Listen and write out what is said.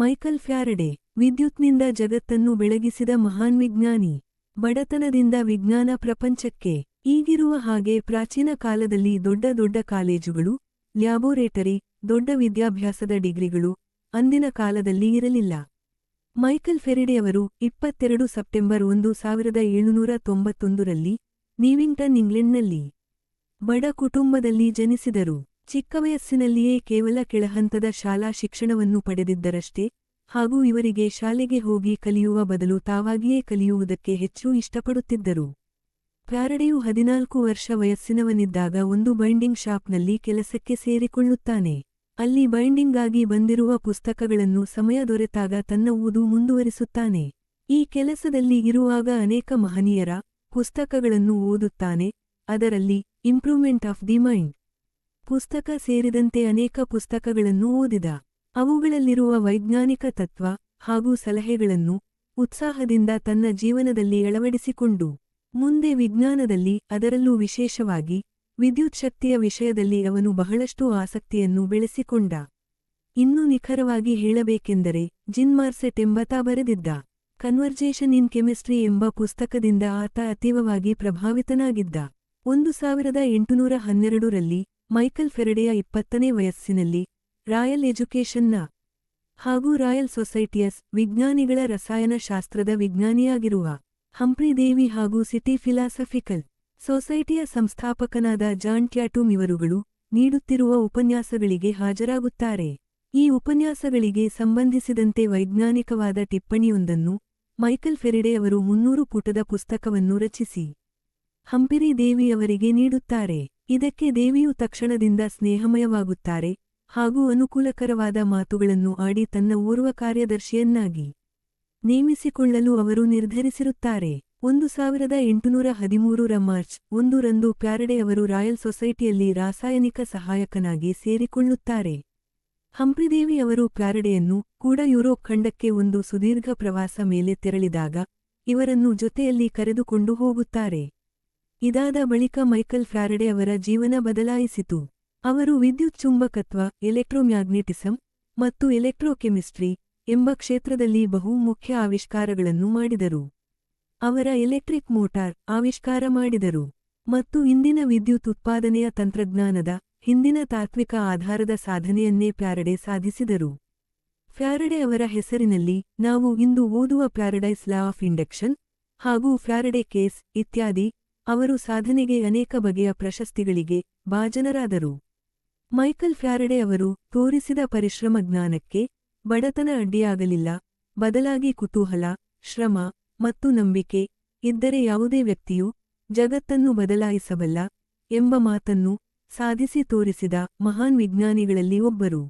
Michael Faraday, ವಿದ್ಯುತ್ನಿಂದ ಜಗತ್ತನ್ನು ಬೆಳಗಿಸಿದ ಮಹಾನ್ ವಿಜ್ಞಾನಿ, ಬಡತನದಿಂದ ವಿಜ್ಞಾನ ಪ್ರಪಂಚಕ್ಕೆ ಈಗಿರುವ ಹಾಗೆ ಪ್ರಾಚೀನ ಕಾಲದಲ್ಲಿ ದೊಡ್ಡ ದೊಡ್ಡ ಕಾಲೇಜುಗಳು, ಲ್ಯಾಬೋರೇಟರಿ, ದೊಡ್ಡ ವಿದ್ಯಾಭ್ಯಾಸದ ಡಿಗ್ರಿಗಳು ಅಂದಿನ ಕಾಲದಲ್ಲಿ ಇರಲಿಲ್ಲ. ಮೈಕಲ್ ಫೆರಿಡೆಯವರು ಇಪ್ಪತ್ತೆರಡು ಸೆಪ್ಟೆಂಬರ್ ಒಂದು ಸಾವಿರದ ಏಳುನೂರ ತೊಂಬತ್ತೊಂದರಲ್ಲಿ ನೀವಿಂಗ್ಟನ್ ಇಂಗ್ಲೆಂಡ್ನಲ್ಲಿ ಬಡ ಕುಟುಂಬದಲ್ಲಿ ಜನಿಸಿದರು. ಚಿಕ್ಕ ವಯಸ್ಸಿನಲ್ಲಿಯೇ ಕೇವಲ ಕೆಳಹಂತದ ಶಾಲಾ ಶಿಕ್ಷಣವನ್ನು ಪಡೆದಿದ್ದರಷ್ಟೇ, ಹಾಗೂ ಇವರಿಗೆ ಶಾಲೆಗೆ ಹೋಗಿ ಕಲಿಯುವ ಬದಲು ತಾವಾಗಿಯೇ ಕಲಿಯುವುದಕ್ಕೆ ಹೆಚ್ಚು ಇಷ್ಟಪಡುತ್ತಿದ್ದರು. ಫ್ಯಾರಡೆಯು ಹದಿನಾಲ್ಕು ವರ್ಷ ವಯಸ್ಸಿನವನಿದ್ದಾಗ ಒಂದು ಬೈಂಡಿಂಗ್ ಶಾಪ್ನಲ್ಲಿ ಕೆಲಸಕ್ಕೆ ಸೇರಿಕೊಳ್ಳುತ್ತಾನೆ. ಅಲ್ಲಿ ಬೈಂಡಿಂಗ್ಗಾಗಿ ಬಂದಿರುವ ಪುಸ್ತಕಗಳನ್ನು ಸಮಯ ದೊರೆತಾಗ ತನ್ನ ಓದು ಮುಂದುವರಿಸುತ್ತಾನೆ. ಈ ಕೆಲಸದಲ್ಲಿ ಇರುವಾಗ ಅನೇಕ ಮಹನೀಯರ ಪುಸ್ತಕಗಳನ್ನು ಓದುತ್ತಾನೆ, ಅದರಲ್ಲಿ ಇಂಪ್ರೂವ್ಮೆಂಟ್ ಆಫ್ ದಿ ಮೈಂಡ್ ಪುಸ್ತಕ ಸೇರಿದಂತೆ ಅನೇಕ ಪುಸ್ತಕಗಳನ್ನು ಓದಿದ. ಅವುಗಳಲ್ಲಿರುವ ವೈಜ್ಞಾನಿಕ ತತ್ವ ಹಾಗೂ ಸಲಹೆಗಳನ್ನು ಉತ್ಸಾಹದಿಂದ ತನ್ನ ಜೀವನದಲ್ಲಿ ಅಳವಡಿಸಿಕೊಂಡು, ಮುಂದೆ ವಿಜ್ಞಾನದಲ್ಲಿ ಅದರಲ್ಲೂ ವಿಶೇಷವಾಗಿ ವಿದ್ಯುತ್ ಶಕ್ತಿಯ ವಿಷಯದಲ್ಲಿ ಅವನು ಬಹಳಷ್ಟು ಆಸಕ್ತಿಯನ್ನು ಬೆಳೆಸಿಕೊಂಡ. ಇನ್ನು ನಿಖರವಾಗಿ ಹೇಳಬೇಕೆಂದರೆ ಜಿನ್ಮಾರ್ಸೆಟ್ ಎಂಬತಾ ಬರೆದಿದ್ದ, ಕನ್ವರ್ಜೇಷನ್ ಇನ್ ಕೆಮಿಸ್ಟ್ರಿ ಎಂಬ ಪುಸ್ತಕದಿಂದ ಆತ ಅತೀವವಾಗಿ ಪ್ರಭಾವಿತನಾಗಿದ್ದ. ಒಂದು ಸಾವಿರದ ಎಂಟುನೂರ ಹನ್ನೆರಡರಲ್ಲಿ ಮೈಕಲ್ ಫೆರಡೆಯ ಇಪ್ಪತ್ತನೇ ವಯಸ್ಸಿನಲ್ಲಿ ರಾಯಲ್ ಎಜುಕೇಷನ್ನ ಹಾಗೂ ರಾಯಲ್ ಸೊಸೈಟಿಯಸ್ ವಿಜ್ಞಾನಿಗಳ ರಸಾಯನಶಾಸ್ತ್ರದ ವಿಜ್ಞಾನಿಯಾಗಿರುವ ಹಂಪ್ರಿ ದೇವಿ ಹಾಗೂ ಸಿಟಿ ಫಿಲಾಸಫಿಕಲ್ ಸೊಸೈಟಿಯ ಸಂಸ್ಥಾಪಕನಾದ ಜಾನ್ ಟ್ಯಾಟೂಮ್ ಇವರುಗಳು ನೀಡುತ್ತಿರುವ ಉಪನ್ಯಾಸಗಳಿಗೆ ಹಾಜರಾಗುತ್ತಾರೆ. ಈ ಉಪನ್ಯಾಸಗಳಿಗೆ ಸಂಬಂಧಿಸಿದಂತೆ ವೈಜ್ಞಾನಿಕವಾದ ಟಿಪ್ಪಣಿಯೊಂದನ್ನು ಮೈಕಲ್ ಫೆರಿಡೆಯವರು ಮುನ್ನೂರು ಪುಟದ ಪುಸ್ತಕವನ್ನು ರಚಿಸಿ ಹಂಪಿರಿ ದೇವಿಯವರಿಗೆ ನೀಡುತ್ತಾರೆ. ಇದಕ್ಕೆ ದೇವಿಯು ತಕ್ಷಣದಿಂದ ಸ್ನೇಹಮಯವಾಗುತ್ತಾರೆ ಹಾಗೂ ಅನುಕೂಲಕರವಾದ ಮಾತುಗಳನ್ನು ಆಡಿ ತನ್ನ ಓರ್ವ ಕಾರ್ಯದರ್ಶಿಯನ್ನಾಗಿ ನೇಮಿಸಿಕೊಳ್ಳಲು ಅವರು ನಿರ್ಧರಿಸಿರುತ್ತಾರೆ. ಒಂದು ಸಾವಿರದ ಎಂಟುನೂರ ಹದಿಮೂರರ ಮಾರ್ಚ್ ಒಂದು ರಂದು ಪ್ಯಾರಡೆ ಅವರು ರಾಯಲ್ ಸೊಸೈಟಿಯಲ್ಲಿ ರಾಸಾಯನಿಕ ಸಹಾಯಕನಾಗಿ ಸೇರಿಕೊಳ್ಳುತ್ತಾರೆ. ಹಂಪ್ರಿದೇವಿ ಅವರು ಪ್ಯಾರಡೆಯನ್ನು ಕೂಡ ಯುರೋಪ್ ಖಂಡಕ್ಕೆ ಒಂದು ಸುದೀರ್ಘ ಪ್ರವಾಸ ಮೇಲೆ ತೆರಳಿದಾಗ ಇವರನ್ನು ಜೊತೆಯಲ್ಲಿ ಕರೆದುಕೊಂಡು ಹೋಗುತ್ತಾರೆ. ಇದಾದ ಬಳಿಕ ಮೈಕಲ್ ಫ್ಯಾರಡೆ ಅವರ ಜೀವನ ಬದಲಾಯಿಸಿತು. ಅವರು ವಿದ್ಯುತ್ ಚುಂಬಕತ್ವ, ಎಲೆಕ್ಟ್ರೋಮ್ಯಾಗ್ನೆಟಿಸಂ ಮತ್ತು ಎಲೆಕ್ಟ್ರೋಕೆಮಿಸ್ಟ್ರಿ ಎಂಬ ಕ್ಷೇತ್ರದಲ್ಲಿ ಬಹು ಮುಖ್ಯ ಆವಿಷ್ಕಾರಗಳನ್ನು ಮಾಡಿದರು. ಅವರ ಎಲೆಕ್ಟ್ರಿಕ್ ಮೋಟಾರ್ ಆವಿಷ್ಕಾರ ಮಾಡಿದರು ಮತ್ತು ಇಂದಿನ ವಿದ್ಯುತ್ ಉತ್ಪಾದನೆಯ ತಂತ್ರಜ್ಞಾನದ ಹಿಂದಿನ ತಾತ್ವಿಕ ಆಧಾರದ ಸಾಧನೆಯನ್ನೇ ಪ್ಯಾರಡೆ ಸಾಧಿಸಿದರು. ಫ್ಯಾರಡೆ ಅವರ ಹೆಸರಿನಲ್ಲಿ ನಾವು ಇಂದು ಓದುವ ಪ್ಯಾರಡೈಸ್ ಲಾ ಆಫ್ ಇಂಡಕ್ಷನ್ ಹಾಗೂ ಫ್ಯಾರಡೆ ಕೇಸ್ ಇತ್ಯಾದಿ ಅವರು ಸಾಧನೆಗೆ ಅನೇಕ ಬಗೆಯ ಪ್ರಶಸ್ತಿಗಳಿಗೆ ಭಾಜನರಾದರು. ಮೈಕಲ್ ಫ್ಯಾರಡೆ ಅವರು ತೋರಿಸಿದ ಪರಿಶ್ರಮ ಜ್ಞಾನಕ್ಕೆ ಬಡತನ ಅಡ್ಡಿಯಾಗಲಿಲ್ಲ. ಬದಲಾಗಿ ಕುತೂಹಲ, ಶ್ರಮ ಮತ್ತು ನಂಬಿಕೆ ಇದ್ದರೆ ಯಾವುದೇ ವ್ಯಕ್ತಿಯು ಜಗತ್ತನ್ನು ಬದಲಾಯಿಸಬಲ್ಲ ಎಂಬ ಮಾತನ್ನು ಸಾಧಿಸಿ ತೋರಿಸಿದ ಮಹಾನ್ ವಿಜ್ಞಾನಿಗಳಲ್ಲಿ ಒಬ್ಬರು.